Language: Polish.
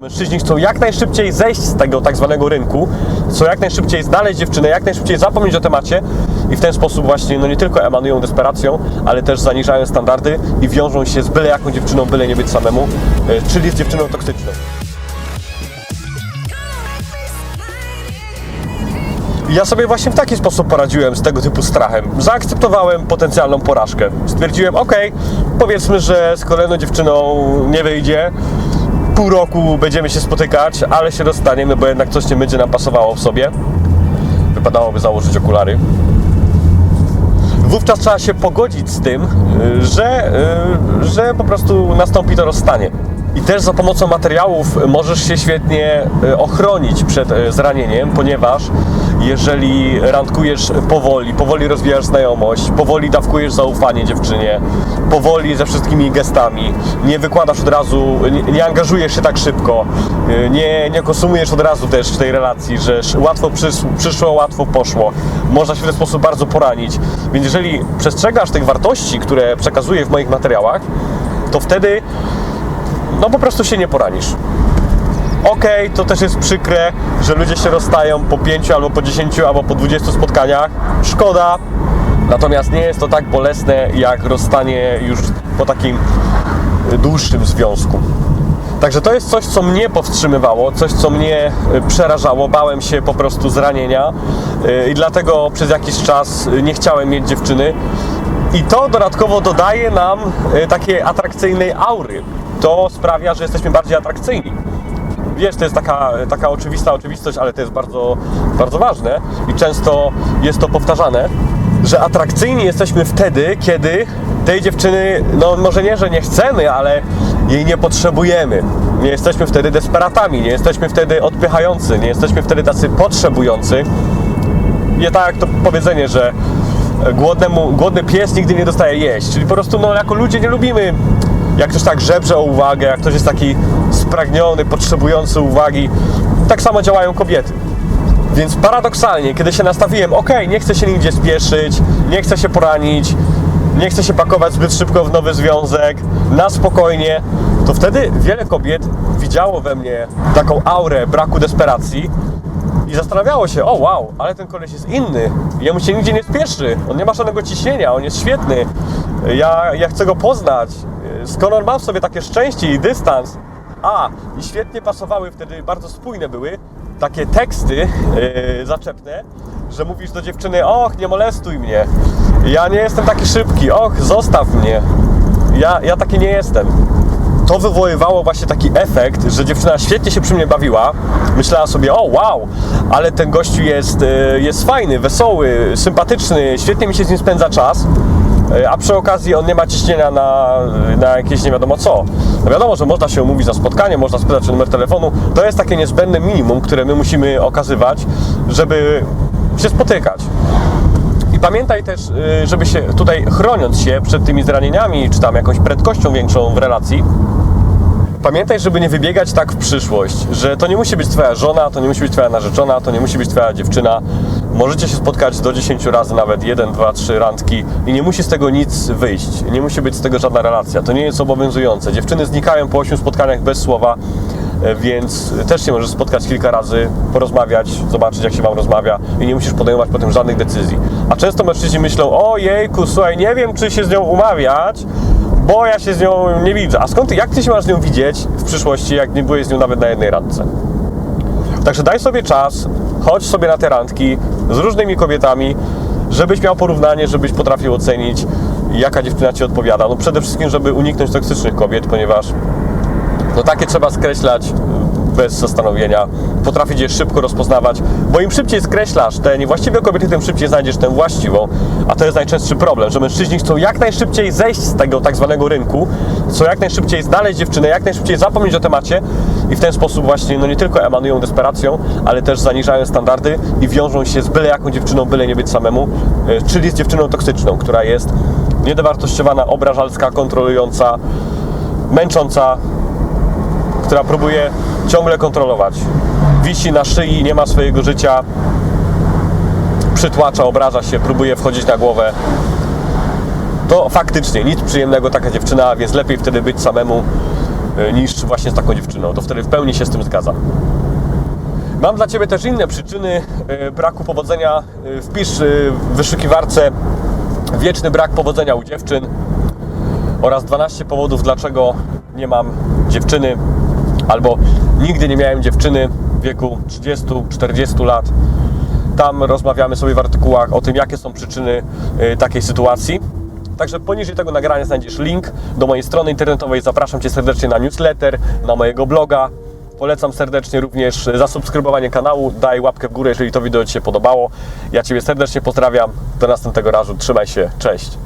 Mężczyźni chcą jak najszybciej zejść z tego tak zwanego rynku, chcą jak najszybciej znaleźć dziewczynę, jak najszybciej zapomnieć o temacie i w ten sposób właśnie no nie tylko emanują desperacją, ale też zaniżają standardy i wiążą się z byle jaką dziewczyną, byle nie być samemu, e, czyli z dziewczyną toksyczną. Ja sobie właśnie w taki sposób poradziłem z tego typu strachem. Zaakceptowałem potencjalną porażkę. Stwierdziłem, ok, powiedzmy, że z kolejną dziewczyną nie wyjdzie. Pół roku będziemy się spotykać, ale się rozstaniemy, bo jednak coś nie będzie nam pasowało w sobie. Wypadałoby założyć okulary. Wówczas trzeba się pogodzić z tym, y, że, y, że po prostu nastąpi to rozstanie. I też za pomocą materiałów możesz się świetnie y, ochronić przed zranieniem, ponieważ jeżeli randkujesz powoli, powoli rozwijasz znajomość, powoli dawkujesz zaufanie dziewczynie, powoli ze wszystkimi gestami, nie wykładasz od razu, nie, nie angażujesz się tak szybko, nie, nie konsumujesz od razu też tej relacji, że łatwo przys- przyszło, łatwo poszło. Można się w ten sposób bardzo poranić. Więc jeżeli przestrzegasz tych wartości, które przekazuję w moich materiałach, to wtedy no po prostu się nie poranisz. Okej, to też jest przykre, że ludzie się rozstają po 5 albo po 10 albo po 20 spotkaniach. Szkoda. Natomiast nie jest to tak bolesne jak rozstanie już po takim dłuższym związku. Także to jest coś, co mnie powstrzymywało, coś, co mnie y, przerażało. Bałem się po prostu zranienia y, i dlatego przez jakiś czas y, nie chciałem mieć dziewczyny. I to dodatkowo dodaje nam takiej atrakcyjnej aury. To sprawia, że jesteśmy bardziej atrakcyjni. Wiesz, to jest taka, taka oczywista oczywistość, ale to jest bardzo, bardzo ważne i często jest to powtarzane, że atrakcyjni jesteśmy wtedy, kiedy tej dziewczyny, no może nie, że nie chcemy, ale jej nie potrzebujemy. Nie jesteśmy wtedy desperatami, nie jesteśmy wtedy odpychający, nie jesteśmy wtedy tacy potrzebujący. Nie tak jak to powiedzenie, że głodnemu, głodny pies nigdy nie dostaje jeść. Czyli po prostu no, jako ludzie nie lubimy, jak ktoś tak żebrze o uwagę, jak ktoś jest taki spragniony, potrzebujący uwagi. Tak samo działają kobiety. Więc paradoksalnie, kiedy się nastawiłem, ok, nie chcę się nigdzie spieszyć, nie chcę się poranić, nie chcę się pakować zbyt szybko w nowy związek, na spokojnie, to wtedy wiele kobiet widziało we mnie taką aurę braku desperacji i zastanawiało się, o wow, ale ten koleś jest inny, jemu się nigdzie nie spieszy, on nie ma żadnego ciśnienia, on jest świetny, ja, ja chcę go poznać, skąd on ma w sobie takie szczęście i dystans. A, i świetnie pasowały wtedy, bardzo spójne były, takie teksty yy, zaczepne, że mówisz do dziewczyny, och, nie molestuj mnie, ja nie jestem taki szybki, och, zostaw mnie, ja, ja taki nie jestem to wywoływało właśnie taki efekt, że dziewczyna świetnie się przy mnie bawiła. Myślała sobie, o wow, ale ten gościu jest, e, jest fajny, wesoły, sympatyczny, świetnie mi się z nim spędza czas. E, A przy okazji on nie ma ciśnienia na, na jakieś nie wiadomo co. No wiadomo, że można się umówić za spotkanie, można spytać o numer telefonu. To jest takie niezbędne minimum, które my musimy okazywać, żeby się spotykać. I pamiętaj też, y, żeby się tutaj chroniąc się przed tymi zranieniami, czy tam jakąś prędkością większą w relacji, pamiętaj, żeby nie wybiegać tak w przyszłość, że to nie musi być Twoja żona, to nie musi być Twoja narzeczona, to nie musi być Twoja dziewczyna. Możecie się spotkać do 10 razy, nawet 1, 2, 3 randki i nie musi z tego nic wyjść. Nie musi być z tego żadna relacja. To nie jest obowiązujące. Dziewczyny znikają po 8 spotkaniach bez słowa, więc też się możesz spotkać kilka razy, porozmawiać, zobaczyć jak się Wam rozmawia i nie musisz podejmować potem żadnych decyzji. A często mężczyźni myślą, o jejku, słuchaj, nie wiem czy się z nią umawiać, bo ja się z nią nie widzę. A skąd, jak Ty się masz z nią widzieć w przyszłości, jak nie byłeś z nią nawet na jednej randce? Także daj sobie czas, chodź sobie na te randki z różnymi kobietami, żebyś miał porównanie, żebyś potrafił ocenić, jaka dziewczyna Ci odpowiada. No przede wszystkim, żeby uniknąć toksycznych kobiet, ponieważ no takie trzeba skreślać bez zastanowienia, potrafić je szybko rozpoznawać, bo im szybciej skreślasz te niewłaściwe kobiety, tym szybciej znajdziesz tę właściwą, a to jest najczęstszy problem, że mężczyźni chcą jak najszybciej zejść z tego tak zwanego rynku, chcą jak najszybciej znaleźć dziewczynę, jak najszybciej zapomnieć o temacie i w ten sposób właśnie no nie tylko emanują desperacją, ale też zaniżają standardy i wiążą się z byle jaką dziewczyną, byle nie być samemu, y, czyli z dziewczyną toksyczną, która jest niedowartościowana, obrażalska, kontrolująca, męcząca, która próbuje ciągle kontrolować. Wisi na szyi, nie ma swojego życia, przytłacza, obraża się, próbuje wchodzić na głowę. To faktycznie nic przyjemnego taka dziewczyna, więc lepiej wtedy być samemu y, niż właśnie z taką dziewczyną. To wtedy w pełni się z tym zgadzam. Mam dla Ciebie też inne przyczyny y, braku powodzenia. Y, Wpisz w wyszukiwarce wieczny brak powodzenia u dziewczyn oraz 12 powodów, dlaczego nie mam dziewczyny albo nigdy nie miałem dziewczyny w wieku 30-40 lat. Tam rozmawiamy sobie w artykułach o tym, jakie są przyczyny y, takiej sytuacji. Także poniżej tego nagrania znajdziesz link do mojej strony internetowej. Zapraszam Cię serdecznie na newsletter, na mojego bloga. Polecam serdecznie również zasubskrybowanie kanału. Daj łapkę w górę, jeżeli to wideo Ci się podobało. Ja Ciebie serdecznie pozdrawiam. Do następnego razu. Trzymaj się. Cześć.